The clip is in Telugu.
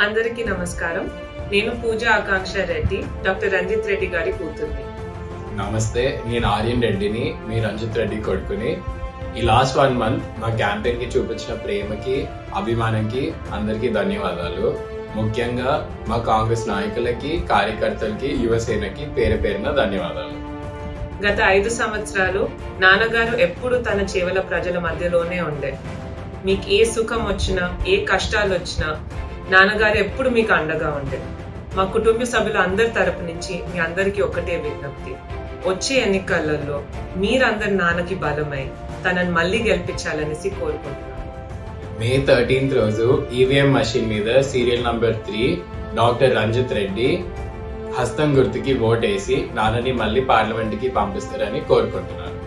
అందరికీ నమస్కారం. నేను పూజ ఆకాంక్ష రెడ్డి డాక్టర్ రంజిత్ రెడ్డి గారి కూతుర్ని. నమస్తే నేను ఆర్యన్ రెడ్డిని మీ రంజిత్ రెడ్డి కొడుకుని. ఈ లాస్ట్ వన్ మంత్ మా క్యాంపెయిన్కి చూపించిన ప్రేమకి అభిమానంకి అందరికీ ధన్యవాదాలు. ముఖ్యంగా మా కాంగ్రెస్ నాయకులకి కార్యకర్తలకి యువసేనకి పేరు పేరున ధన్యవాదాలు. గత ఐదు సంవత్సరాలు నాన్నగారు ఎప్పుడు తన చేవల ప్రజల మధ్యలోనే ఉండే. మీకు ఏ సుఖం వచ్చినా ఏ కష్టాలు వచ్చినా నాన్నగారు ఎప్పుడు మీకు అండగా ఉండేది మా కుటుంబ సభ్యుల అందరి తరపు నుంచి మీ అందరికీ ఒకటే విజ్ఞప్తి. వచ్చే ఎన్నికలలో మీరందరు నాన్నకి బలమై తనని మళ్ళీ గెలిపించాలనేసి కోరుకుంటున్నాను. మే థర్టీన్త్ రోజు ఈవీఎం మషిన్ మీద serial number three doctor Ranjith Reddy హస్తం గుర్తుకి ఓటేసి నాన్నని మళ్ళీ పార్లమెంట్కి పంపిస్తారని కోరుకుంటున్నాను.